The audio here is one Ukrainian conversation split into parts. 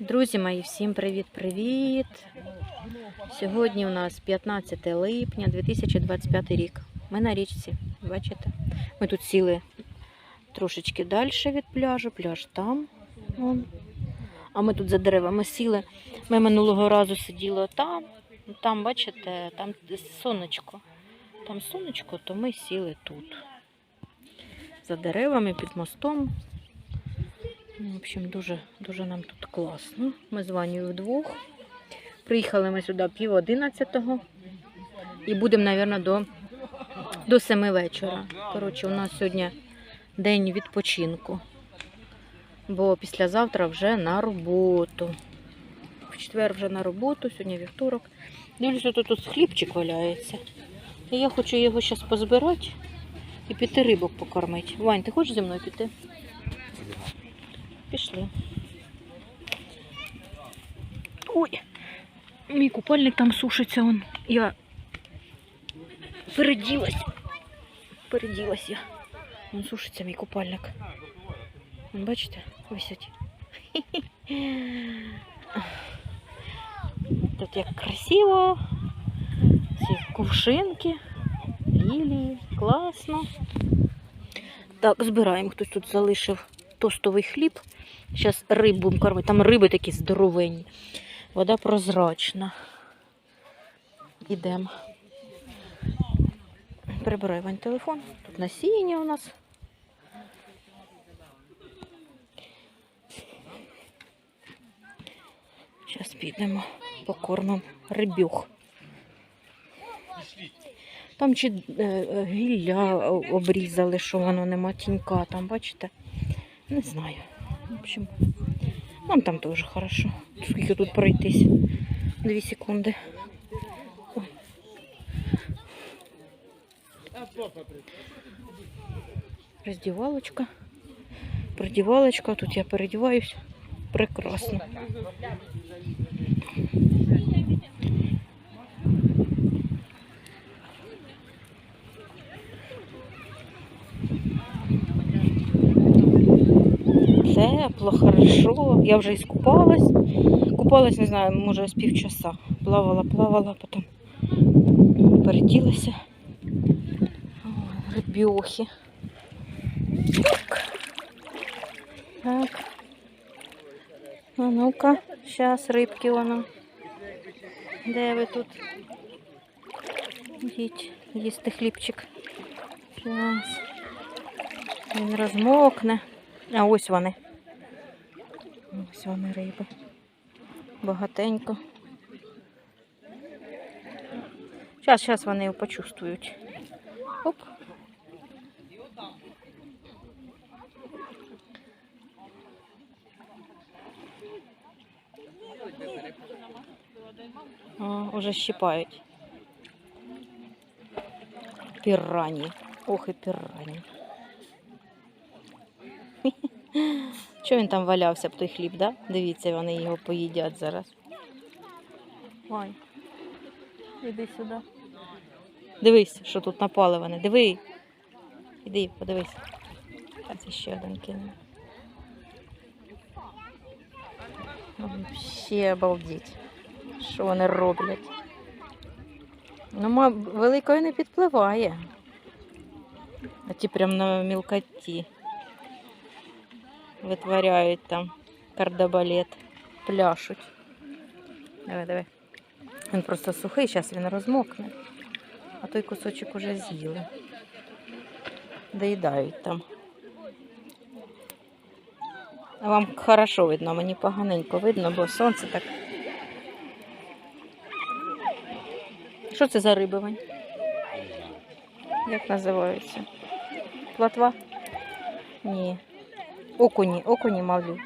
Друзі мої, всім привіт-привіт! Сьогодні у нас 15 липня 2025 рік. Ми на річці, бачите? Ми тут сіли трошечки далі від пляжу, пляж там. Вон. А ми тут за деревами сіли. Ми минулого разу сиділи там. Там, бачите, там сонечко. Там сонечко, то ми сіли тут. За деревами під мостом. Ну, В общем, дуже, дуже нам тут класно. Ми з Ванею вдвох. Приїхали ми сюди пів одинадцятого. І будемо, мабуть, до, до семи вечора. Коротше, у нас сьогодні день відпочинку. Бо післязавтра вже на роботу. В четвер вже на роботу, сьогодні вівторок. Дивлюся, тут, тут хлібчик валяється. І я хочу його зараз позбирати і піти рибок покормити. Вань, ти хочеш зі мною піти? Пішли. Ой, мій купальник там сушиться. Он. Я переділась. Переділась я. Він сушиться мій купальник. Вон, бачите, висять. Тут як красиво. Ці кувшинки, лілії, класно. Так, збираємо. Хтось тут залишив тостовий хліб. Зараз рибу будемо кормити. Там риби такі здоровенні. Вода прозрачна. Ідемо. Прибирай Вань телефон. Тут насіння у нас. Зараз підемо, покормимо рибюх. Там чи е, е, гілля обрізали, що воно нема тінька, там, бачите? Не знаю. В общем, нам там теж хорошо. Скільки тут пройтись? Дві секунди. Ой. Роздівалочка. Продівалочка. Тут я передіваюсь. Прекрасно. Тепло, хорошо. Я вже іскупалась. Купалась, не знаю, може з півчаса. Плавала, плавала, потім переділася. Рибьохи. Так. Так. А ну-ка, зараз рибки воно. Де ви тут? Йдіть, їсти хлібчик. Зараз. Він розмокне. А ось вони. Ось риби. Багатенько. Зараз, зараз вони його почувствують. Оп. О, уже щипають. Пірані. Ох і пірані. Що він там валявся б той хліб, да? Дивіться, вони його поїдять зараз. Вань, іди сюди. Дивись, що тут напаливане. Диви. Іди, подивись. А це ще один кинув. Ще обалдіть. Що вони роблять? Ну, великою не підпливає. А ті прям на мілкоті витворяють там кардебалет, пляшуть. Давай, давай. Він просто сухий, зараз він розмокне. А той кусочок уже з'їли. Доїдають там. Вам хорошо видно, мені поганенько видно, бо сонце так. Що це за риби? Як називаються? Платва? Ні. Окуні, окуні малі.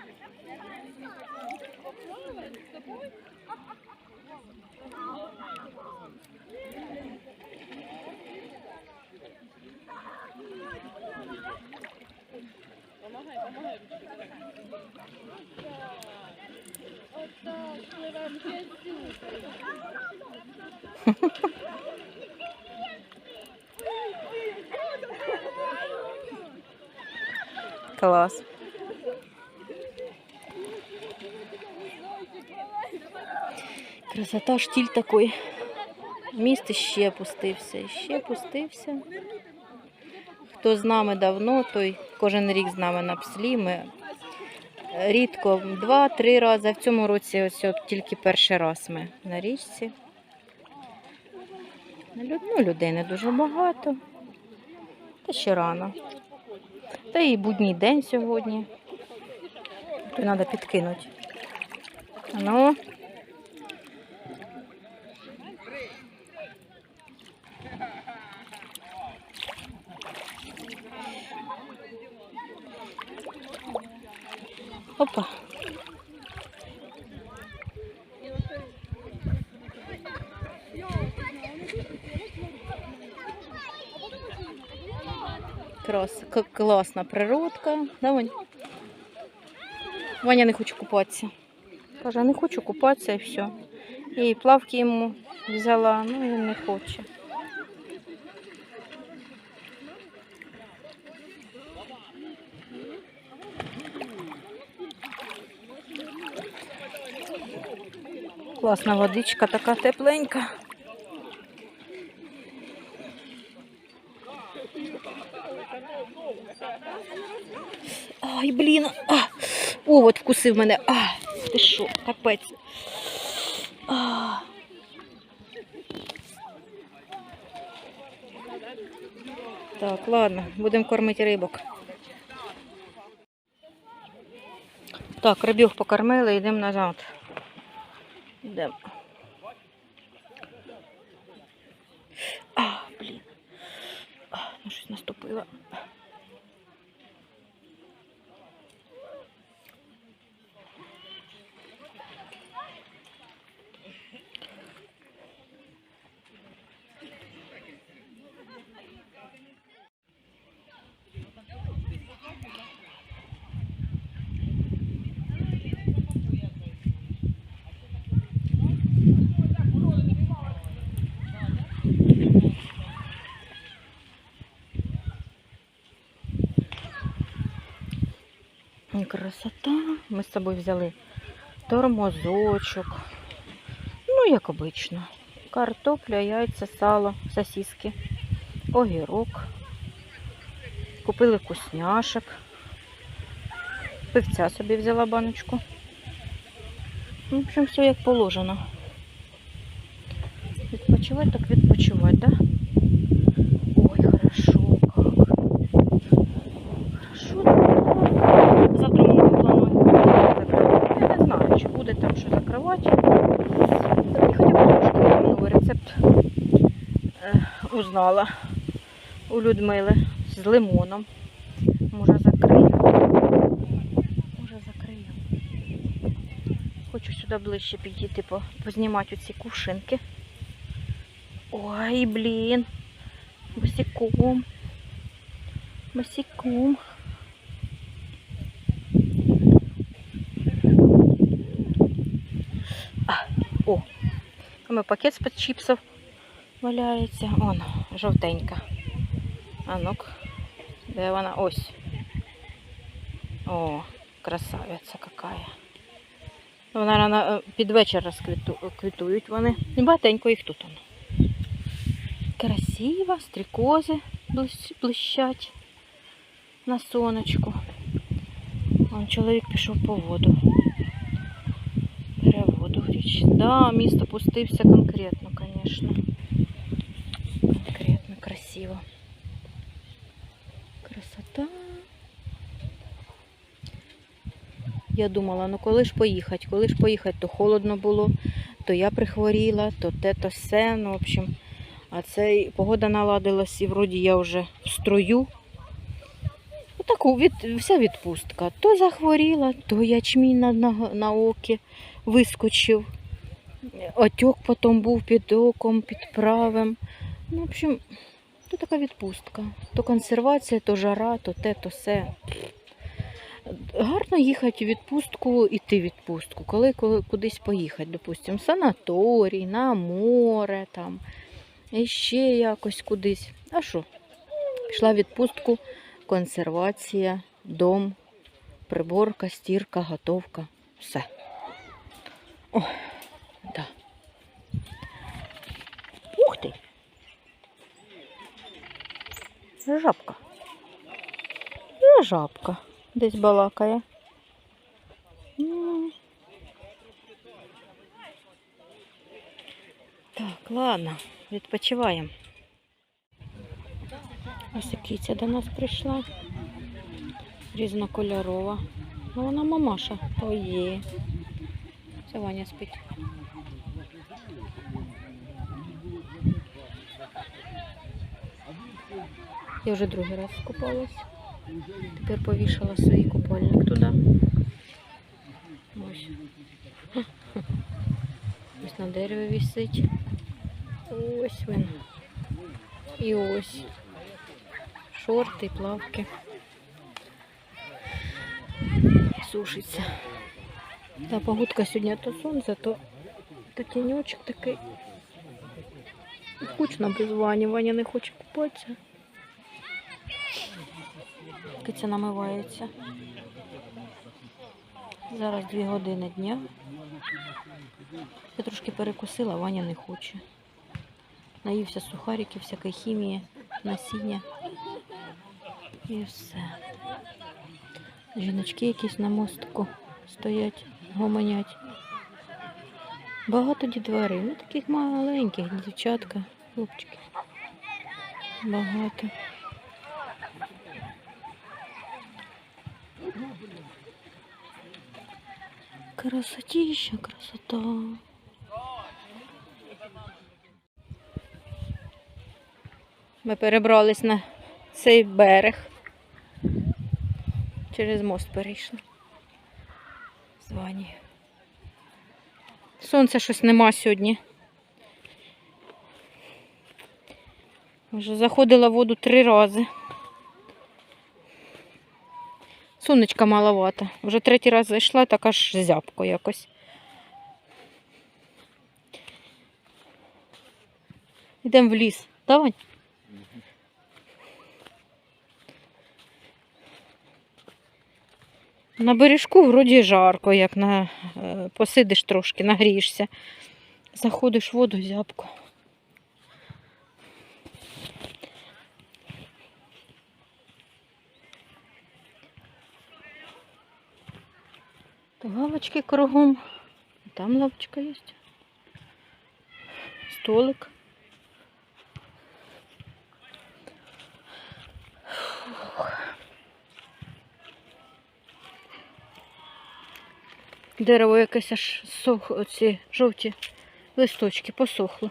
Клас. Красота, штіль такий. Міст іще пустився, іще пустився. Хто з нами давно, той кожен рік з нами на пслі. Ми рідко два-три рази. а В цьому році ось от тільки перший раз ми на річці. Ну, людей не дуже багато. Та ще рано. Та і будній день сьогодні. Треба підкинути. Ну. Опа. Крас, к- класна природка. Да? Ваня не хоче купатися. Каже, не хочу купатися і все. І плавки йому взяла, ну він не хоче. Класна водичка, така тепленька. Ай, блін. А, овод вкусив мене. А, ти що, капець. А. Так, ладно, будемо кормити рибок. Так, рибів покормили, йдемо назад. Йдемо. А, блін. А, ну щось наступило. Красота. Ми з собою взяли тормозочок. Ну, як обично. Картопля, яйця, сало, сосиски, огірок. Купили вкусняшок. Пивця собі взяла баночку. В общем, все як положено. Відпочивати, так відпочивати, да? Ой, хорошо, как. Хорошо. Завтра мама планує закривати. Я не знаю, чи буде там що закривати. І хоча б трошки новий рецепт е, узнала у Людмили з лимоном. Може закрию. Може закрию. Хочу сюди ближче підійти, познімати оці кувшинки. Ой, блін. Босиком. А, о, мене пакет з-під чіпсів валяється. Вон, жовтенька. А ну-ка, де вона? Ось. О, красавиця какая. Вона рано е, під вечір розквітують вони. І багатенько їх тут. воно. Красиво, стрікози блищать на сонечку. Вон чоловік пішов по воду. Бере воду річ. Да, місто пустився конкретно, звісно. Красиво. Красота. Я думала, ну коли ж поїхати, коли ж поїхати, то холодно було, то я прихворіла, то те, то все. Ну, в общем, а це погода наладилась, і вроді я вже в строю. Отаку від, вся відпустка. То захворіла, то ячмінь на, на, на окі вискочив. Отек потім був під оком, під правим. Ну, в общем, то така відпустка. То консервація, то жара, то те, то все. Гарно їхати в відпустку, іти в відпустку, коли, коли кудись поїхати, допустимо, в санаторій, на море, там, і ще якось кудись. А що? Пішла в відпустку, консервація, дом, приборка, стірка, готовка. Все. О, да. Жабка. Жабка. Десь балакає. Так, ладно, відпочиваємо. Ось і киця до нас прийшла. Різнокольорова. Ну, вона мамаша. Ой. Це Ваня спить. Я вже другий раз купалась. Тепер повішала свій купальник туди. Ось. Ось на дереві висить. Ось він. І ось. Шорти, плавки. Сушиться. Та погодка сьогодні то сонце, то, то тіньочок такий. Скучно без Вані. Ваня не хоче купатися. Киця намивається. Зараз дві години дня. Я трошки перекусила, Ваня не хоче. Наївся сухариків, всякої хімії, насіння. І все. Жіночки якісь на мостку стоять, гомонять. Багато дітвори, ну таких маленьких, дівчатка, хлопчики. Багато. Красотища, красота. Ми перебрались на цей берег. Через мост перейшли. З Вані. Сонця щось нема сьогодні. Вже заходила в воду три рази. Сонечка маловато. Вже третій раз зайшла, так аж зябко якось. Йдемо в ліс. Давай. На бережку вроді жарко, як на е, посидиш трошки, нагрієшся. Заходиш в воду зябко. Лавочки кругом. Там лавочка є. Столик. Дерево якесь аж сох, оці жовті листочки посохло.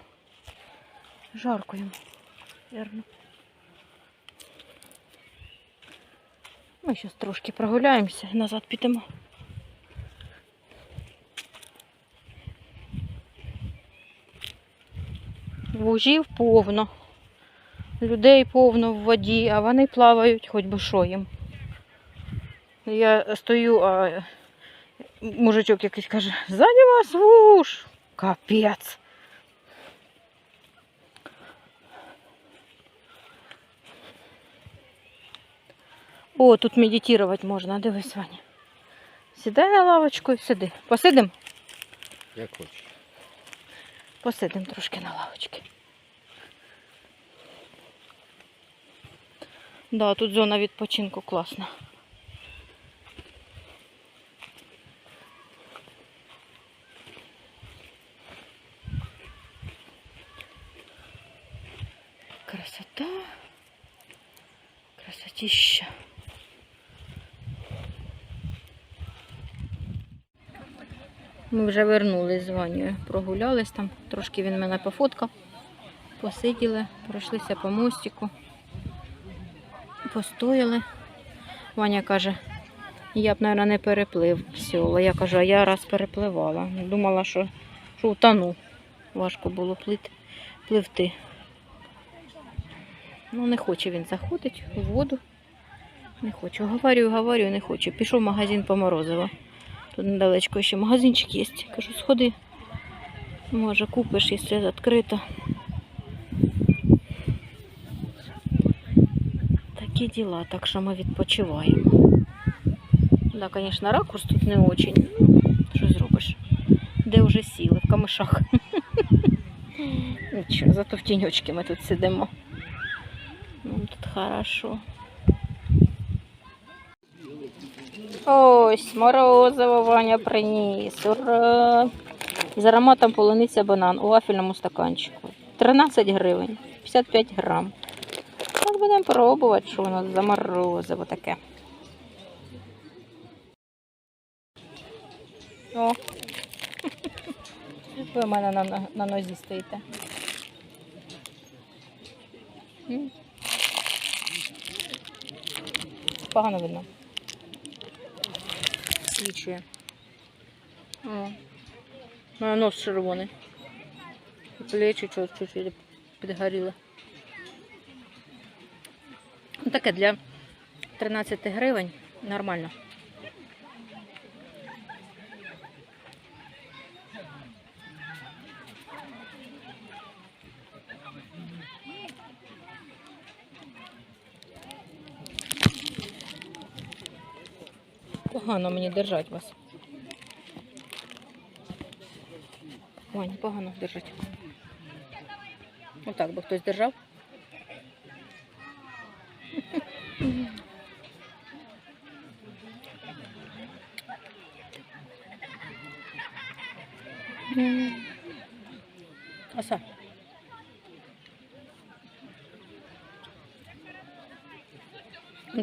Жарко йому, вірно. Ми зараз трошки прогуляємося і назад підемо. Вужів повно. Людей повно в воді, а вони плавають хоч би що їм. Я стою, а мужичок якийсь каже, ззаді вас вуж. Капець. О, тут медитувати можна, дивись, Ваня. Сідай на лавочку і сиди. Посидим? Як хочеш. Посидим трошки на лавочці. Да, тут зона відпочинку класна. Красота. Красотища. Ми вже вернулись з Ванею. Прогулялись там, трошки він мене пофоткав. Посиділи, пройшлися по мостику, постояли. Ваня каже, я б, мабуть, не переплив сіло. Я кажу, а я раз перепливала. Думала, що, що втону. Важко було плити, пливти. Ну, не хоче він заходить у воду. Не хочу. Говорю, говорю, не хочу. Пішов в магазин по морозиво. Тут недалечко ще магазинчик є. Кажу, сходи. Може, купиш, якщо відкрито. Такі діла, так що ми відпочиваємо. Да, звісно, ракурс тут не. Ну, Що зробиш? Де вже сіли, в камишах. Нічого, зато в тіньочки ми тут сидимо. Вон тут хорошо. Ось, морозиво Ваня приніс. Ура! З ароматом полуниця банан у вафельному стаканчику. 13 гривень, 55 грам. Зараз будемо пробувати, що воно за морозиво таке. О! Ви в мене на, на, на нозі стоїте. Погано видно. Свічує. О. У нос червоний. І Плечі чуть- чуть-чуть підгоріли. Ну, таке для 13 гривень нормально. Погано мені держать вас. Ой, погано держать. Отак би хтось держав. Оса.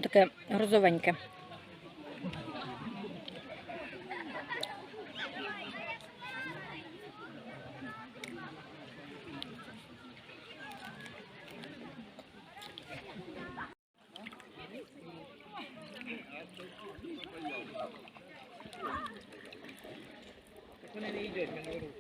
Таке розовеньке. Yeah, you can do it.